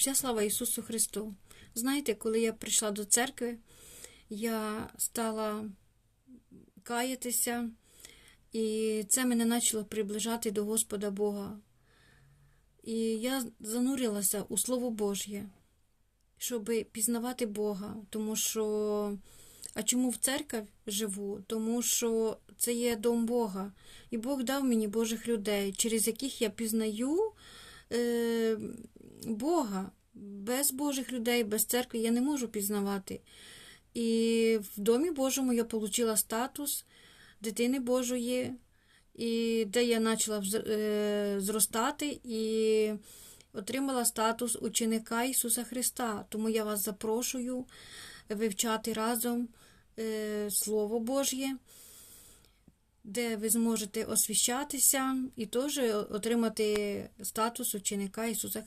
Вся слава Ісусу Христу. Знаєте, коли я прийшла до церкви, я стала каятися, і це мене почало приближати до Господа Бога. І я занурилася у Слово Божє, щоб пізнавати Бога, тому що. А чому в церкві живу? Тому що це є дом Бога. І Бог дав мені Божих людей, через яких я пізнаю е, Бога. Без Божих людей, без церкви я не можу пізнавати. І в Домі Божому я отримала статус дитини Божої, і де я почала е, зростати і отримала статус ученика Ісуса Христа. Тому я вас запрошую вивчати разом е, Слово Божє, де ви зможете освіщатися і теж отримати статус ученика Ісуса Христа.